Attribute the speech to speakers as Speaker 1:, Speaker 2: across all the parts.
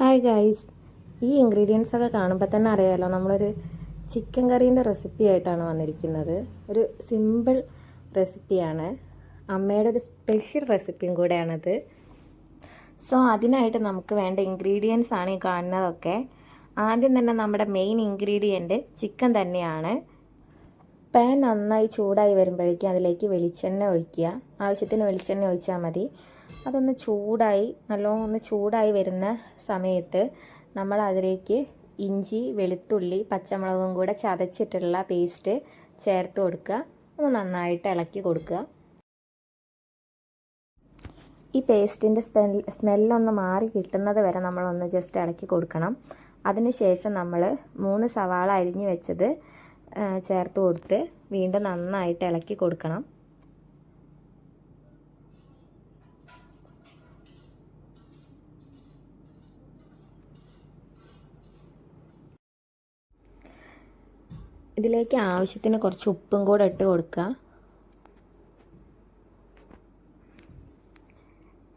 Speaker 1: Hi guys ഈ ingredients ഒക്കെ കാണുമ്പോൾ തന്നെ അറിയാമല്ലോ നമ്മളൊരു ചിക്കൻ കറീന്റെ റെസിപ്പി ആയിട്ടാണ് വന്നിരിക്കുന്നത്. ഒരു സിമ്പിൾ റെസിപ്പിയാണ് അമ്മയുടെ ഒരു സ്പെഷ്യൽ റെസിപ്പിയും കൂടെയാണത്. സോ അതിനായിട്ട് നമുക്ക് വേണ്ട ഇൻഗ്രീഡിയൻസ് ആണ് ഈ കാണുന്നതൊക്കെ. ആദ്യം തന്നെ നമ്മുടെ മെയിൻ ഇൻഗ്രീഡിയന്റ് ചിക്കൻ തന്നെയാണ്. പാൻ നന്നായി ചൂടായി വരുമ്പോഴേക്കും അതിലേക്ക് വെളിച്ചെണ്ണ ഒഴിക്കുക. ആവശ്യത്തിന് വെളിച്ചെണ്ണ ഒഴിച്ചാൽ മതി. അതൊന്ന് ചൂടായി നല്ലോണം ഒന്ന് ചൂടായി വരുന്ന സമയത്ത് നമ്മൾ അതിലേക്ക് ഇഞ്ചി വെളുത്തുള്ളി പച്ചമുളകും കൂടെ ചതച്ചിട്ടുള്ള പേസ്റ്റ് ചേർത്ത് കൊടുക്കുക. ഒന്ന് നന്നായിട്ട് ഇളക്കി കൊടുക്കുക. ഈ പേസ്റ്റിന്റെ സ്മെൽ സ്മെല്ലൊന്ന് മാറി കിട്ടുന്നത് വരെ നമ്മളൊന്ന് ജസ്റ്റ് ഇളക്കി കൊടുക്കണം. അതിനുശേഷം നമ്മൾ മൂന്ന് സവാള അരിഞ്ഞു വെച്ചത് ചേർത്ത് കൊടുത്ത് വീണ്ടും നന്നായിട്ട് ഇളക്കി കൊടുക്കണം. ഇതിലേക്ക് ആവശ്യത്തിന് കുറച്ച് ഉപ്പും കൂടെ ഇട്ട് കൊടുക്കുക.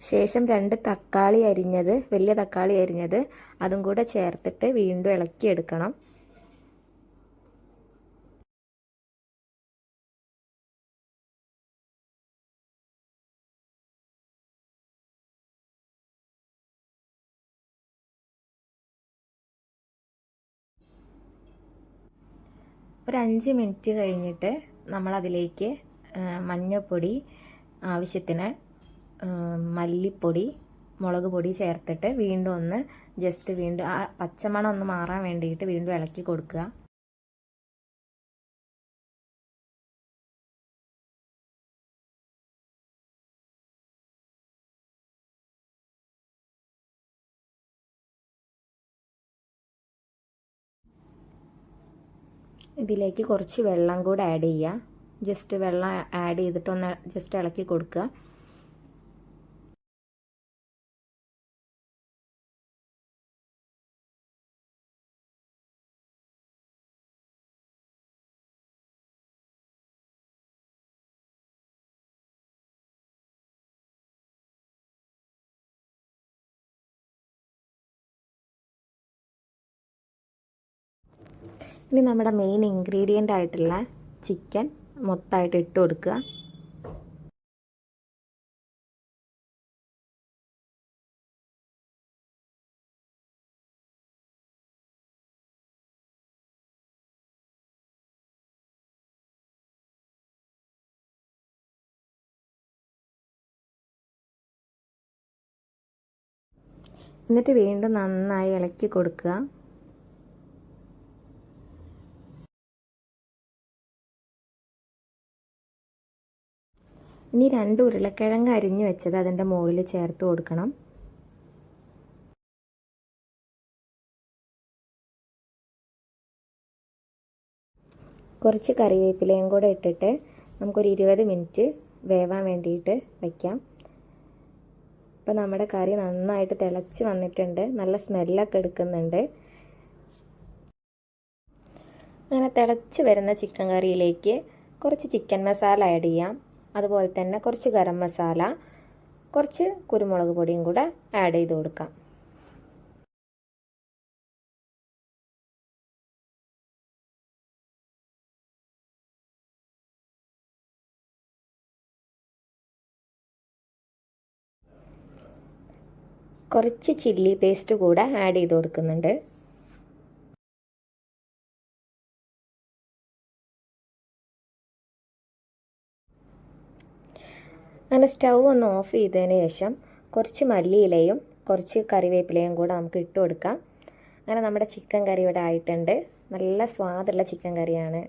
Speaker 1: ശേഷം രണ്ട് തക്കാളി അരിഞ്ഞത് വലിയ തക്കാളി അരിഞ്ഞത് അതും കൂടെ ചേർത്തിട്ട് വീണ്ടും ഇളക്കിയെടുക്കണം. ഒരു അഞ്ച് മിനിറ്റ് കഴിഞ്ഞിട്ട് നമ്മളതിലേക്ക് മഞ്ഞൾപ്പൊടി ആവശ്യത്തിന് മല്ലിപ്പൊടി മുളക് പൊടി ചേർത്തിട്ട് വീണ്ടും ഒന്ന് ജസ്റ്റ് വീണ്ടും ആ പച്ചമണം ഒന്ന് മാറാൻ വേണ്ടിയിട്ട് വീണ്ടും ഇളക്കി കൊടുക്കുക. ഇതിലേക്ക് കുറച്ച് വെള്ളം കൂടെ ആഡ് ചെയ്യുക ജസ്റ്റ് വെള്ളം ആഡ് ചെയ്തിട്ടൊന്ന് ജസ്റ്റ് ഇളക്കി കൊടുക്കുക. ഇനി നമ്മുടെ മെയിൻ ഇൻഗ്രീഡിയന്റ് ആയിട്ടുള്ള ചിക്കൻ മൊത്തമായിട്ട് ഇട്ട് കൊടുക്കുക. എന്നിട്ട് വീണ്ടും നന്നായി ഇളക്കി കൊടുക്കുക. ഇനി രണ്ട് ഉരുളക്കിഴങ്ങ് അരിഞ്ഞു വെച്ചത് അതിന്റെ മുകളിൽ ചേർത്ത് കൊടുക്കണം. കുറച്ച് കറിവേപ്പിലയും കൂടെ ഇട്ടിട്ട് നമുക്കൊരു ഇരുപത് മിനിറ്റ് വേവാൻ വേണ്ടിയിട്ട് വയ്ക്കാം ഇപ്പം നമ്മുടെ കറി നന്നായിട്ട് തിളച്ച് വന്നിട്ടുണ്ട്. നല്ല സ്മെല്ലൊക്കെ എടുക്കുന്നുണ്ട്. അങ്ങനെ തിളച്ച് വരുന്ന ചിക്കൻ കറിയിലേക്ക് കുറച്ച് ചിക്കൻ മസാല ആഡ് ചെയ്യാം. അതുപോലെ തന്നെ കുറച്ച് ഗരം മസാല കുറച്ച് കുരുമുളക് പൊടിയും കൂടെ ആഡ് ചെയ്ത് കൊടുക്കാം. കുറച്ച് ചില്ലി പേസ്റ്റ് കൂടെ ആഡ് ചെയ്ത് കൊടുക്കുന്നുണ്ട്. അങ്ങനെ സ്റ്റൗ ഒന്ന് ഓഫ് ചെയ്തതിന് ശേഷം കുറച്ച് മല്ലിയിലയും കുറച്ച് കറിവേപ്പിലയും കൂടെ നമുക്ക് ഇട്ട് കൊടുക്കാം. അങ്ങനെ നമ്മുടെ ചിക്കൻ കറി ഇവിടെ ആയിട്ടുണ്ട്. നല്ല സ്വാദുള്ള ചിക്കൻ കറിയാണ്.